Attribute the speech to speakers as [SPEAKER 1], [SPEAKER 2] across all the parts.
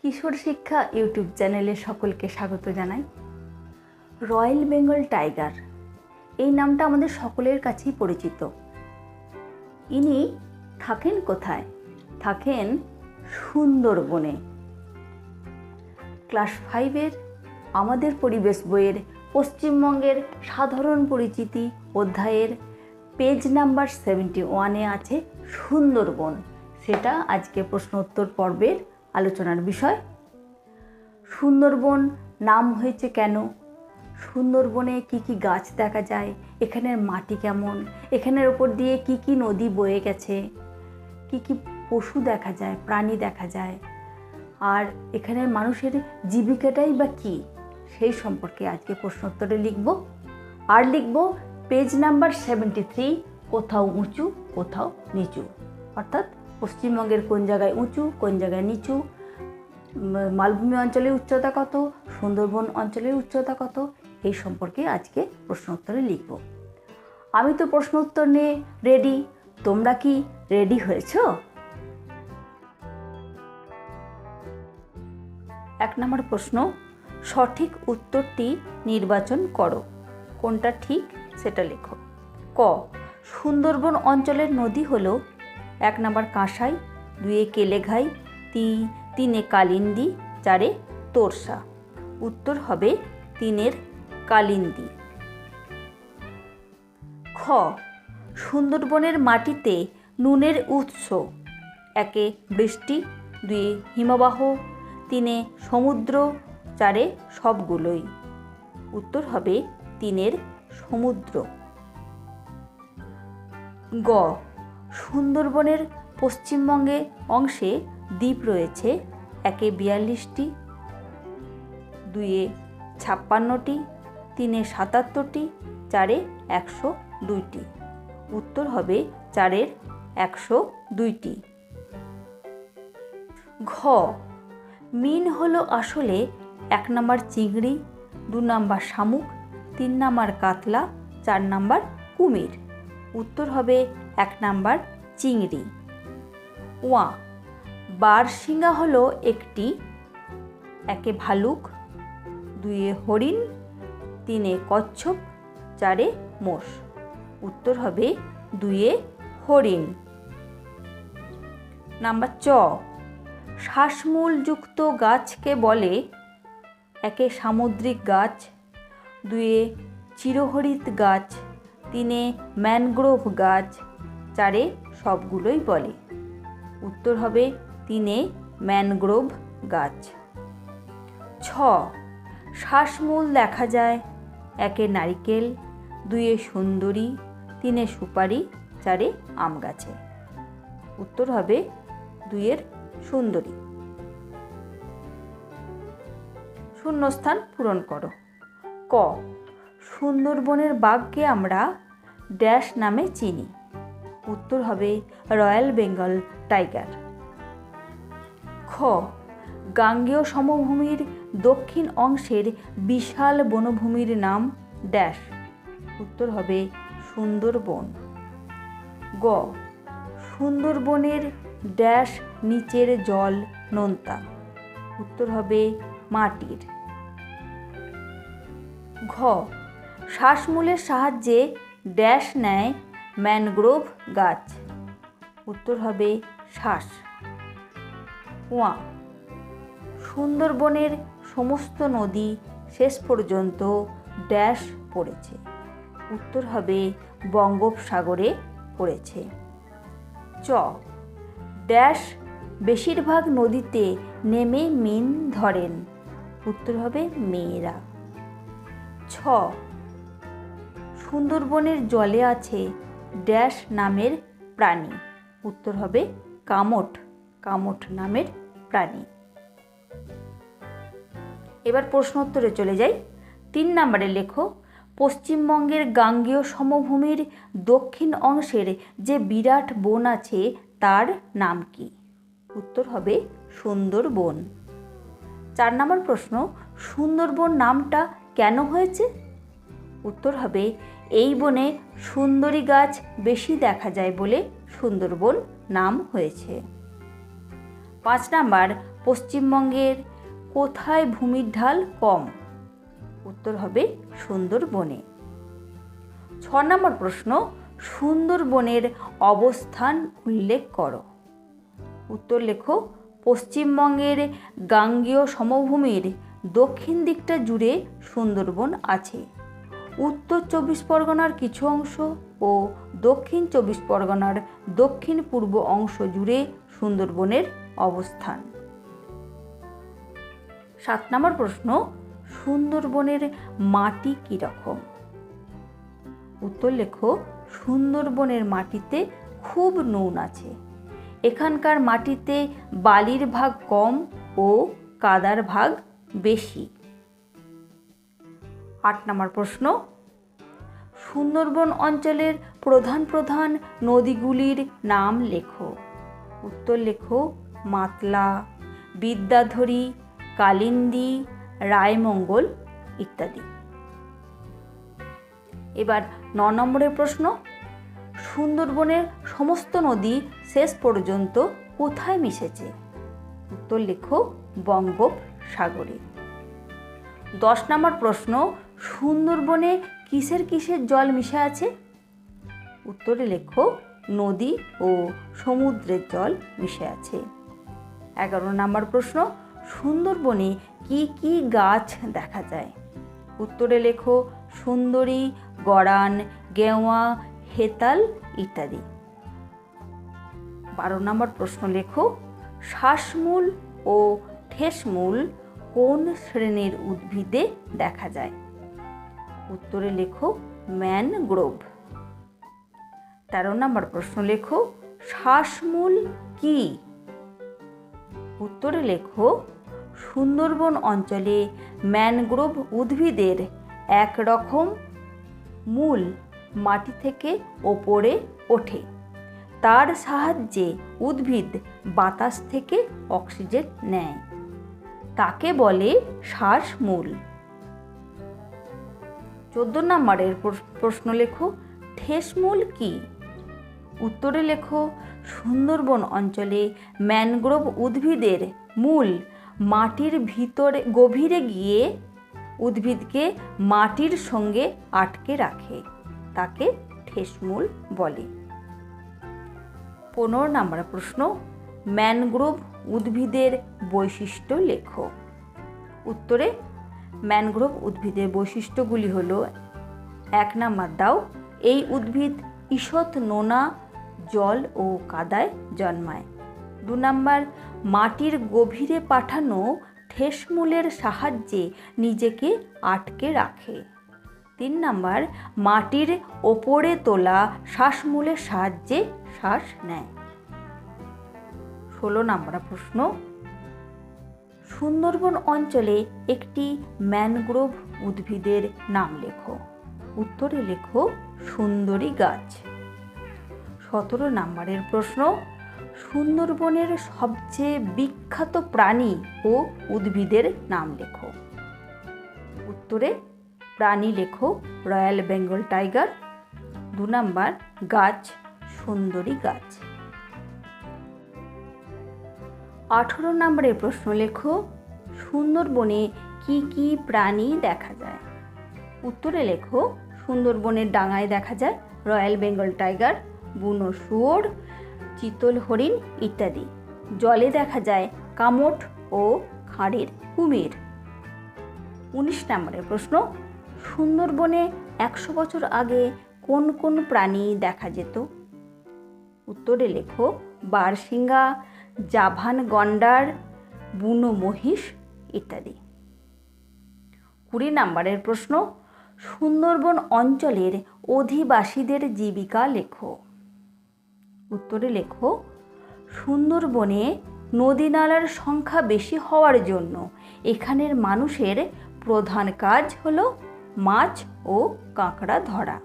[SPEAKER 1] কিশোর শিক্ষা ইউটিউব চ্যানেলে সকলকে স্বাগত জানাই। রয়্যাল বেঙ্গল টাইগার, এই নামটা আমাদের সকলের কাছেই পরিচিত। ইনি থাকেন কোথায়? থাকেন সুন্দরবনে। ক্লাস ফাইভের আমাদের পরিবেশ বইয়ের পশ্চিমবঙ্গের সাধারণ পরিচিতি অধ্যায়ের পেজ নাম্বার সেভেন্টি ওয়ানে আছে সুন্দরবন। সেটা আজকে প্রশ্ন উত্তর পর্বের আলোচনার বিষয়। সুন্দরবন নাম হয়েছে কেন? সুন্দরবনে কি কি গাছ দেখা যায়? এখানের মাটি কেমন? এখানের ওপর দিয়ে কি কি নদী বয়ে গেছে? কি কি পশু দেখা যায়? প্রাণী দেখা যায়? আর এখানের মানুষের জীবিকাটাই বা কী? সেই সম্পর্কে আজকে প্রশ্নোত্তরে লিখব। আর লিখব, পেজ নাম্বার সেভেন্টি থ্রি, কোথাও উঁচু, কোথাও নিচু। অর্থাৎ পশ্চিমবঙ্গের কোন জায়গায় উঁচু, কোন জায়গায় নিচু মালভূমি অঞ্চলের উচ্চতা কত, সুন্দরবন অঞ্চলের উচ্চতা কত, এই সম্পর্কে আজকে প্রশ্ন উত্তরে লিখব। আমি তো প্রশ্ন উত্তর নিয়ে রেডি, তোমরা কি রেডি হয়েছো? এক নম্বর প্রশ্ন, সঠিক উত্তরটি নির্বাচন করো, কোনটা ঠিক সেটা লেখো। ক, সুন্দরবন অঞ্চলের নদী হলো এক নম্বর কাঁসাই, দুয়ে কেলেঘাই তি, তিনে কালিন্দী, চারে তোরসা। উত্তর হবে তিনের কালিন্দী। খ, সুন্দরবনের মাটিতে নুনের উৎস। একে বৃষ্টি, দুয়ে হিমবাহ, তিনে সমুদ্র, চারে সবগুলোই। উত্তর হবে তিনের সমুদ্র। গ সুন্দরবনের পশ্চিমবঙ্গে অংশে দ্বীপ রয়েছে একে বিয়াল্লিশটি দুইয়ে ছাপ্পান্নটি, তিনে সাতাত্তরটি, চারে একশো দুইটি। উত্তর হবে চারের একশো দুইটি। ঘ, মিন হলো আসলে এক নাম্বার চিংড়ি, দু নাম্বার শামুক, তিন নাম্বার কাতলা, চার নাম্বার কুমির। উত্তর হবে এক নাম্বার চিংড়ি। ওয়া, বারশিঙ্গা হলো একটি, একে ভালুক দুইয়ে হরিণ, তিনে কচ্ছপ, চারে মোষ। উত্তর হবে দুইয়ে হরিণ। নাম্বার চ, শ্বাসমূলযুক্ত গাছকে বলে একে সামুদ্রিক গাছ, দুয়ে চিরহরিত গাছ। তিনে ম্যানগ্রোভ গাছ, চারে সবগুলোই বলে। উত্তর হবে তিনে ম্যানগ্রোভ গাছ। ছ, শ্বাসমূল দেখা যায়। একে নারিকেল, দুয়ে সুন্দরী, তিনে সুপারি, চারে আম গাছে। উত্তর হবে দুইয়ের সুন্দরী। শূন্যস্থান পূরণ করো। ক সুন্দরবনের বাঘকে আমরা ড্যাশ নামে চিনি। উত্তর হবে রয়্যাল বেঙ্গল টাইগার। খ, গাঙ্গেয় সমভূমির দক্ষিণ অংশের বিশাল বনভূমির নাম ড্যাশ। উত্তর হবে সুন্দরবন। গ, সুন্দরবনের ড্যাশ নিচের জল নোনতা। উত্তর হবে মাটির। ঘ শ্বাসমূলের সাহায্যে ড্যাশ নেয় ম্যানগ্রোভ গাছ। উত্তর হবে শ্বাস। ওয়া সুন্দরবনের সমস্ত নদী শেষ পর্যন্ত ড্যাশ পড়েছে। উত্তর হবে বঙ্গোপসাগরে পড়েছে। চ। ড্যাশ বেশিরভাগ নদীতে নেমে মিন ধরেন। উত্তর হবে মেয়েরা। ছ। সুন্দরবনের জলে আছে ড্যাশ নামের প্রাণী। উত্তর হবে কামট কামট নামের প্রাণী। এবার প্রশ্ন উত্তরে চলে যাই। তিন নম্বরে লেখো, পশ্চিমবঙ্গের গাঙ্গেয় সমভূমির দক্ষিণ অংশের যে বিরাট বন আছে তার নাম কি? উত্তর হবে সুন্দরবন। চার নম্বর প্রশ্ন, সুন্দরবন নামটা কেন হয়েছে? উত্তর হবে এই বনে সুন্দরী গাছ বেশি দেখা যায় বলে সুন্দরবন নাম হয়েছে। পাঁচ নাম্বার, পশ্চিমবঙ্গের কোথায় ভূমির ঢাল কম? উত্তর হবে সুন্দরবনে। ছ নম্বর প্রশ্ন, সুন্দরবনের অবস্থান উল্লেখ করো। উত্তর লেখো, পশ্চিমবঙ্গের গাঙ্গেয় সমভূমির দক্ষিণ দিকটা জুড়ে সুন্দরবন আছে। উত্তর চব্বিশ পরগনার কিছু অংশ ও দক্ষিণ চব্বিশ পরগনার দক্ষিণ পূর্ব অংশ জুড়ে সুন্দরবনের অবস্থান। সাত নম্বর প্রশ্ন, সুন্দরবনের মাটি কীরকম? উত্তর লেখো, সুন্দরবনের মাটিতে খুব নুন আছে। এখানকার মাটিতে বালির ভাগ কম ও কাদার ভাগ বেশি। আট নম্বর প্রশ্ন। সুন্দরবন অঞ্চলের প্রধান প্রধান নদীগুলির নাম লেখো। উত্তর লেখো, মাতলা, বিদ্যাধরী, কালিন্দী, রায়মঙ্গল ইত্যাদি। এবার ন নম্বরের প্রশ্ন, সুন্দরবনের সমস্ত নদী শেষ পর্যন্ত কোথায় মিশেছে? উত্তর লেখো, বঙ্গোপসাগরে। দশ নম্বর প্রশ্ন সুন্দরবনে কিসের কিসের জল মিশে আছে? উত্তরে লেখো, নদী ও সমুদ্রের জল মিশে আছে। এগারো নম্বর প্রশ্ন, সুন্দরবনে কি কি গাছ দেখা যায়? উত্তরে লেখো, সুন্দরী, গড়ান, গেওয়া, হেতাল ইত্যাদি। বারো নম্বর প্রশ্ন লেখো, শ্বাসমূল ও ঠেসমূল কোন শ্রেণির উদ্ভিদে দেখা যায়? উত্তরে লেখো ম্যানগ্রোভ তেরো নম্বর প্রশ্ন লেখো, শ্বাসমূল কি? উত্তরে লেখো, সুন্দরবন অঞ্চলে ম্যানগ্রোভ উদ্ভিদের একরকম মূল মাটি থেকে ওপরে ওঠে। তার সাহায্যে উদ্ভিদ বাতাস থেকে অক্সিজেন নেয়। তাকে বলে শ্বাসমূল। চোদ্দ নম্বরের প্রশ্ন লেখো ঠেসমূল কি? উত্তরে লেখো, সুন্দরবন অঞ্চলে ম্যানগ্রোভ উদ্ভিদের মূল মাটির ভিতরে, গভীরে গিয়ে উদ্ভিদকে মাটির সঙ্গে আটকে রাখে, তাকে ঠেসমূল বলে। পনেরো নম্বর প্রশ্ন, ম্যানগ্রোভ উদ্ভিদের বৈশিষ্ট্য লেখো? উত্তরে ম্যানগ্রোভ উদ্ভিদের বৈশিষ্ট্যগুলি হলো, এক নাম্বার দাও, এই উদ্ভিদ ঈষৎ নোনা জল ও কাদায় জন্মায়। দু নাম্বার, মাটির গভীরে পাঠানো ঠেসমূলের সাহায্যে নিজেকে আটকে রাখে। তিন নাম্বার, মাটির ওপরে তোলা শ্বাসমূলের সাহায্যে শ্বাস নেয়। ষোলো নাম্বার প্রশ্ন সুন্দরবন অঞ্চলে একটি ম্যানগ্রোভ উদ্ভিদের নাম লেখো। উত্তরে লেখো, সুন্দরী গাছ। সতেরো নাম্বারের প্রশ্ন, সুন্দরবনের সবচেয়ে বিখ্যাত প্রাণী ও উদ্ভিদের নাম লেখো। উত্তরে, প্রাণী লেখো, রয়্যাল বেঙ্গল টাইগার। দু নাম্বার, গাছ, সুন্দরী গাছ। আঠেরো নম্বরের প্রশ্ন লেখো সুন্দরবনে কি কি প্রাণী দেখা যায়? উত্তরে লেখো, সুন্দরবনের ডাঙায় দেখা যায় রয়্যাল বেঙ্গল টাইগার, বুনো শুয়োর, চিতল হরিণ ইত্যাদি। জলে দেখা যায় কামট ও খাঁড়ের কুমির। উনিশ নম্বরের প্রশ্ন, সুন্দরবনে একশো বছর আগে কোন কোন প্রাণী দেখা যেত? উত্তরে লেখো বারসিঙ্গা জাভান গন্ডার, বুনো মহিষ ইত্যাদি। কুড়ি নাম্বারের প্রশ্ন, সুন্দরবন অঞ্চলের অধিবাসীদের জীবিকা লেখো। উত্তরে লেখো, সুন্দরবনে নদী নালার সংখ্যা বেশি হওয়ার জন্য এখানের মানুষের প্রধান কাজ হল মাছ ও কাঁকড়া ধরা।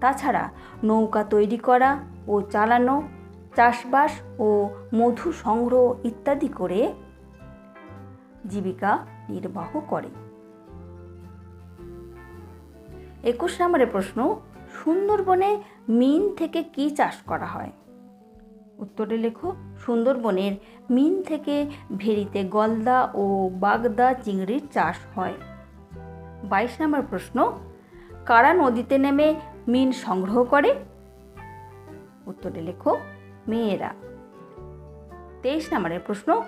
[SPEAKER 1] তাছাড়া নৌকা তৈরি করা ও চালানো চাষবাস ও মধু সংগ্রহ ইত্যাদি করে জীবিকা নির্বাহ করে। একুশ নম্বরের প্রশ্ন, সুন্দরবনে মিন থেকে কি চাষ করা হয়? উত্তরে লেখো, সুন্দরবনের মিন থেকে ভেরিতে গলদা ও বাগদা চিংড়ির চাষ হয়। বাইশ নম্বর প্রশ্ন, কারা নদীতে নেমে মিন সংগ্রহ করে? উত্তরে লেখো মেয়েরা। তেইশ নম্বরের প্রশ্ন,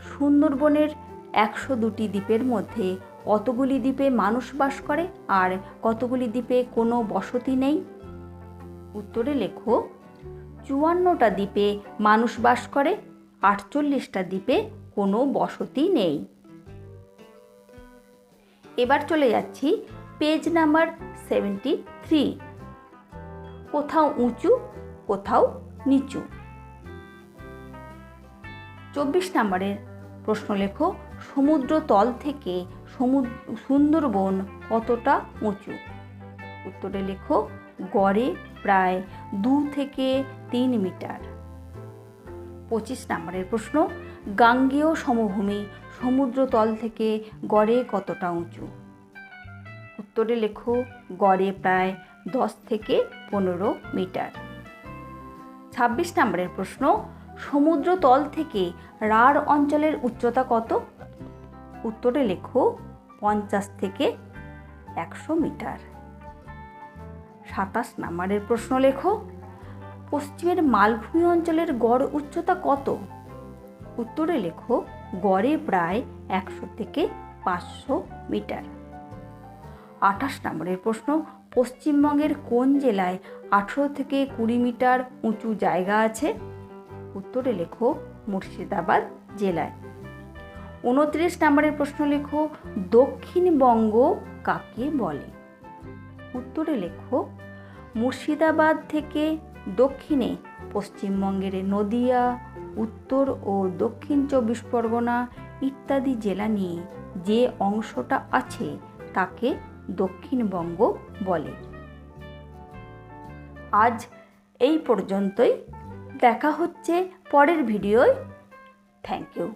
[SPEAKER 1] সুন্দরবনের একশো দুটি দ্বীপের মধ্যে কতগুলি দ্বীপে মানুষ বাস করে আর কতগুলি দ্বীপে কোনো বসতি নেই? উত্তরে লেখো, চুয়ান্নটা দ্বীপে মানুষ বাস করে, আটচল্লিশটা দ্বীপে কোনো বসতি নেই। এবার চলে যাচ্ছি পেজ নাম্বার সেভেন্টি থ্রি। কোথাও উঁচু, কোথাও নিচু। চব্বিশ নম্বরের প্রশ্ন লেখো সমুদ্র তল থেকে সমুদ্র সুন্দরবন কতটা উঁচু? উত্তরে লেখো, গড়ে প্রায় দু থেকে তিন মিটার। পঁচিশ নম্বরের প্রশ্ন, গাঙ্গেয় সমভূমি সমুদ্রতল থেকে গড়ে কতটা উঁচু? উত্তরে লেখো, গড়ে প্রায় দশ থেকে পনেরো মিটার। ছাব্বিশ নম্বরের প্রশ্ন, সমুদ্রতল থেকে রাঢ় অঞ্চলের উচ্চতা কত? উত্তরে লেখো, পঞ্চাশ থেকে একশো মিটার। সাতাশ নম্বরের প্রশ্ন লেখো, পশ্চিমের মালভূমি অঞ্চলের গড় উচ্চতা কত? উত্তরে লেখো, গড়ে প্রায় একশো থেকে পাঁচশো মিটার। আঠাশ নম্বরের প্রশ্ন পশ্চিমবঙ্গের কোন জেলায় আঠেরো থেকে কুড়ি মিটার উঁচু জায়গা আছে? উত্তরে লেখো মুর্শিদাবাদ জেলায়। উনত্রিশ নম্বরের প্রশ্ন লেখো, দক্ষিণবঙ্গ কাকে বলে? উত্তরে লেখো, মুর্শিদাবাদ থেকে দক্ষিণে পশ্চিমবঙ্গের নদিয়া, উত্তর ও দক্ষিণ চব্বিশ পরগনা ইত্যাদি জেলা নিয়ে যে অংশটা আছে তাকে দক্ষিণবঙ্গ বলে। আজ এই পর্যন্তই। দেখা হচ্ছে পরের ভিডিওয়। Thank you